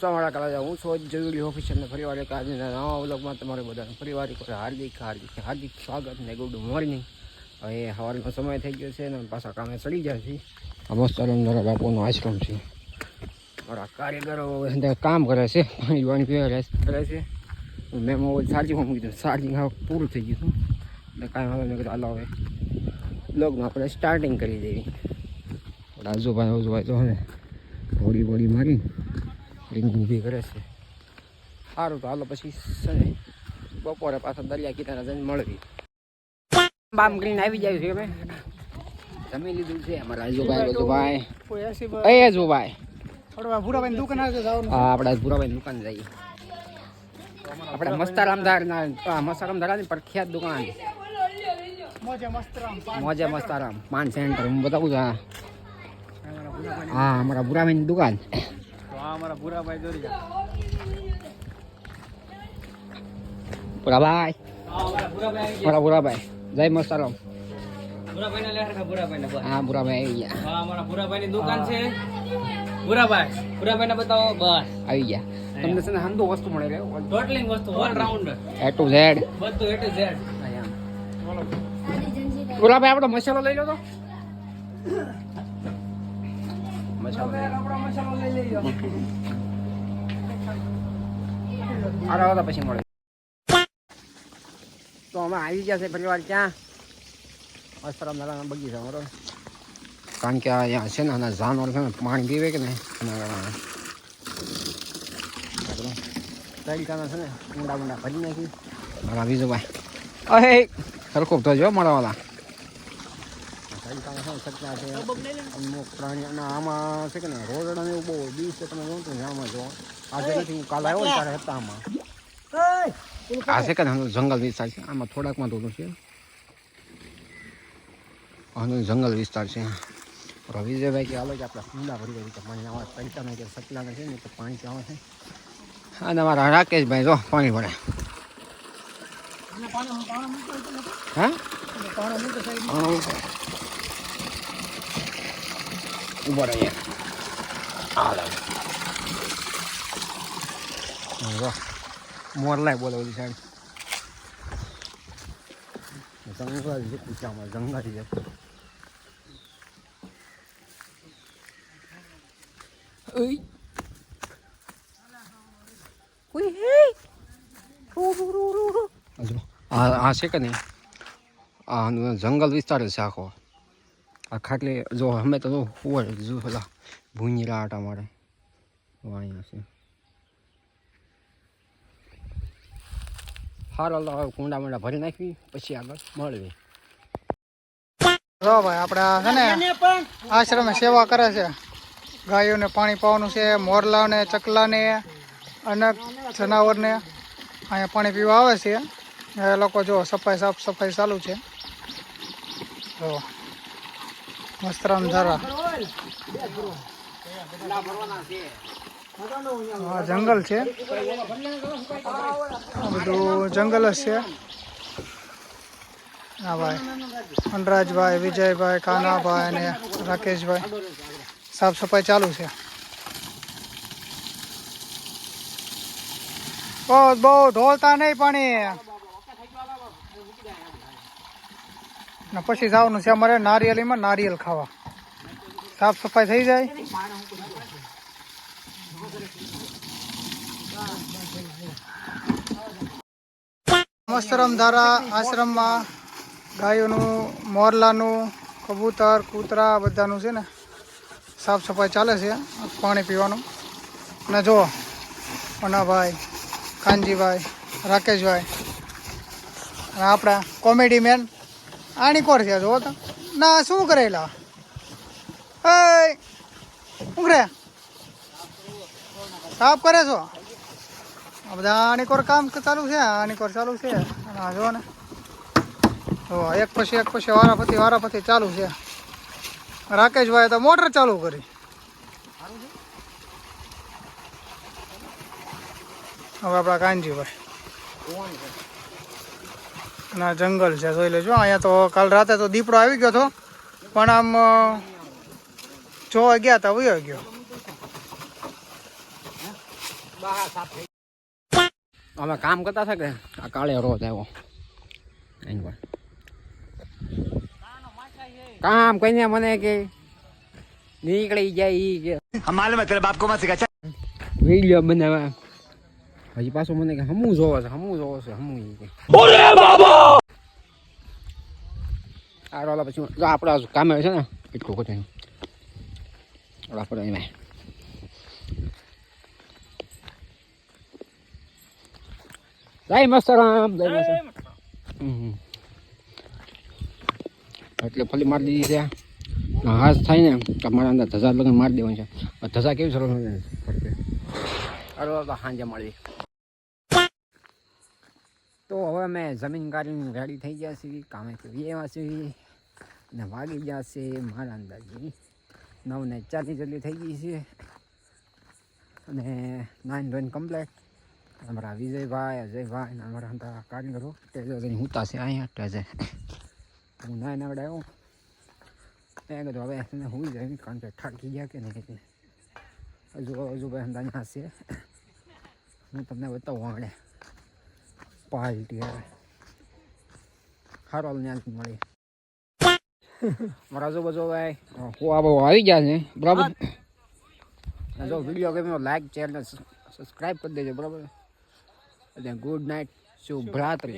તમારા કલા હું છું. જરૂરી ઓફિસરને ફરીવાર એક આજના નવા વ્લોગમાં તમારે બધાનું ફરીવાર હાર્દિક હાર્દિક હાર્દિક સ્વાગત ને ગુડ મોર્નિંગ. હવે સવારનો સમય થઈ ગયો છે ને પાછા કામે ચડી જાય છે આ મસ્ત અલમદારા બાપુનો આશ્રમ છે. મારા કાર્યકરો કામ કરે છે. પાણી વાણી પીવા કરે છે. મેં મોબાઈલ ચાર્જિંગમાં મૂકી દીધું ચાર્જિંગ પૂરું થઈ ગયું હતું એટલે કાંઈ હવે મેં કીધું હાલો હવે. બ્લોગમાં આપણે સ્ટાર્ટિંગ કરી દેવી. રાજુભાઈ રાજુભાઈ તો હવે હોળી બોડી મારી રીંગ ઊભી કરે છે. સારું તો હાલો પછી છે બપોરે પાછા દરિયા કિનારા જઈને મળવી. બામ કરીને આવી જાય છે અમે જમી લીધું છે અમારા રાજુભાઈ રાજુભાઈ એ રાજુભાઈ ભૂરાભાઈ દુકાન આવે હા આપણે ભૂરાભાઈ દુકાન જઈએ. આપણે મસ્તારામદાર ના મસ્તારામદારની પ્રખ્યાત દુકાન. મોજે મસ્ત મસ્તારામ પાન સેન્ટર હું બતાવું છું હા. હા અમારા ભૂરાભાઈની દુકાન. અમારા ભૂરાભાઈ દોરી અમારા ભૂરાભાઈ મારા ભૂરાભાઈ. જય મસ્તારામ ભૂરાભાઈ ને લેખા ભૂરાભાઈ હા ભૂરાભાઈ આવી ગયા. હા અમારા ભૂરાભાઈ ની દુકાન છે. ભૂરાભાઈ ભૂરાભાઈ ને બતાવો બસ. આવી ગયા. તમને છે ને વસ્તુ મળે રહ્યો ટોટલિંગ વસ્તુ all round A to Z બધું એ ટુ ઝેડ ભૂરાભાઈ આપણો મસાલો લઈ લો તો. મસાલો હાલો હાલો પછી મળે. તો અમે આવી ગયા છે પરિવાર ક્યાં અસરમ દાદાના બગીચા, બરોબર? કારણ કે અહીંયા છે ને, આના જાનવર છે ને, પાણી પીવે કે ને તરીકાના છે ને, ઊંડા ઊંડા ભરી નાખી. મારા બીજુભાઈ અહે! સરખો તો જો મારા તરીકાના છે. ને સટલા છે અમુક પ્રાણીઓના આમાં છે કે ને રોડડા ને એવું બહુ છે તમે જોવો તો આમાં જો આજે નથી હું કાલ આવ્યો ત્યારે હતા આમાં. આ છે કે જંગલ વિસ્તાર છે. આમાં થોડાકમાં થોડું છે. આનો જંગલ વિસ્તાર છે. રવિજયભાઈ કે હાલો કે આપણે ઊંડા ભરી દઈએ કે પાણી આવા તરીકાના કે સટલાના છે ને તો પાણી ત્યાં છે. અને અમારા રાકેશભાઈ જો પાણી ભરે. હા? ઊભો રહીએ મોરલાય બોલે ઓલી સાઈડ જંગલ છે પૂછામાં જંગલ છે આ છે કે નહીં આ જંગલ વિસ્તાર છે આખો આ ખાટલી જો અમે તો હુવા જો પેલા ભૂંજરા આટા મારે. અહીંયા છે. તો હવે કુંડા મુંડા ભરી નાખવી, પછી આગળ મળવી. જો ભાઈ આપણે છે ને આશ્રમે સેવા કરે છે. ગાયોને પાણી પાવાનું છે, મોરલાને, ચકલાને અનેક જનાવરને અહીંયા પાણી પીવા આવે છે. એ લોકો જો સફાઈ, સાફ સફાઈ ચાલુ છે. જો મસ્તરામ ધારા. હા જંગલ છે. બધું જંગલ જ છે. હા ભાઈ વનરાજભાઈ વિજયભાઈ, કાનાભાઈ અને રાકેશભાઈ. સાફ સફાઈ ચાલુ છે. બહુ બહુ ઢોળતા નહીં પાણી. ને પછી જવાનું છે અમારે નારિયેળીમાં નારિયેલ ખાવા. સાફ સફાઈ થઈ જાય. મસ્તરમ ધારા આશ્રમમાં ગાયોનું, મોરલાનું, કબૂતર, કૂતરા બધાનું છે ને સાફ સફાઈ ચાલે છે, પાણી પીવાનું. ને જો, અનાભાઈ, કાનજીભાઈ, રાકેશભાઈ આપણા કોમેડી મેન આણી કોર છે જો ના, શું કરેલા એ કરે? સાફ કરે છો? આ બધા આણીકોર કામ ચાલુ છે આણીકોર ચાલુ છે. ના જો ને. જો એક પછી એક પછી વારાફરતી વારાફરતી ચાલુ છે. રાકેશભાઈ તો મોટર ચાલુ કરી. હવે આપણા કાનજીભાઈ. ના જંગલ છે જોઈ લેજો. અહીંયા તો કાલ રાતે તો દીપડો આવી ગયો હતો. પણ આમ જોવા ગયા હતા વયો ગયો. અમે કામ કરતા છે કે? આ કાળે રોજ આવ્યો. કામ કહીને મને કે નીકળી જાય અમારે મતલબ આપકો માં શીખા છે વીડિયો બનાવવા. હજી પાછું મને કે હમું જોવો છે હમું જોવો છે હમું કે. ઓરે બાબા! આ રોલા પછી જો આપણા કામે છે ને એટલું કઠિન આપણે એમાં. જય મસ્તરામ જય મસ્તરામ એટલે ફલી મારી દીધી છે. હાથ થાય ને તો મારા અંદર ધજા લગ્ન મારી દેવાનું છે. ધજા કેવી સરસ અરે સાંજે મળી. તો હવે અમે જમીન કાઢીને રેડી થઈ ગયા છીએ, કામે એવા છીએ ને વાગી ગયા છે મારા અંદાજે નવ ને ચારની જેટલી થઈ ગઈ છે. અને નાઇન ધોઈને કમ્પ્લેટ. અમારા વિજયભાઈ, અજયભાઈ અને અમારા હતા કારીગરો. ટેજર જઈને ઉતા છે અહીંયા ટેજર હું નાઇન આવડે આવ્યો. મેં કીધું, હવે તમે હું જાય કારણ કે થાકી ગયા કે નહીં? હજુ હજુ ભાઈ અંદાજ છે હું તમને બતાવું આગળ. પાર્ટી આવે હારો ત્યાંથી મળી. મારા આજુબાજુ ભાઈ હું આ બહુ આવી ગયા છે. બરાબર? જો વીડિયો ગમ્યો લાઈક ચેનલ સબસ્ક્રાઈબ કરી દેજો બરાબર? અને ગુડ નાઇટ શુભ રાત્રિ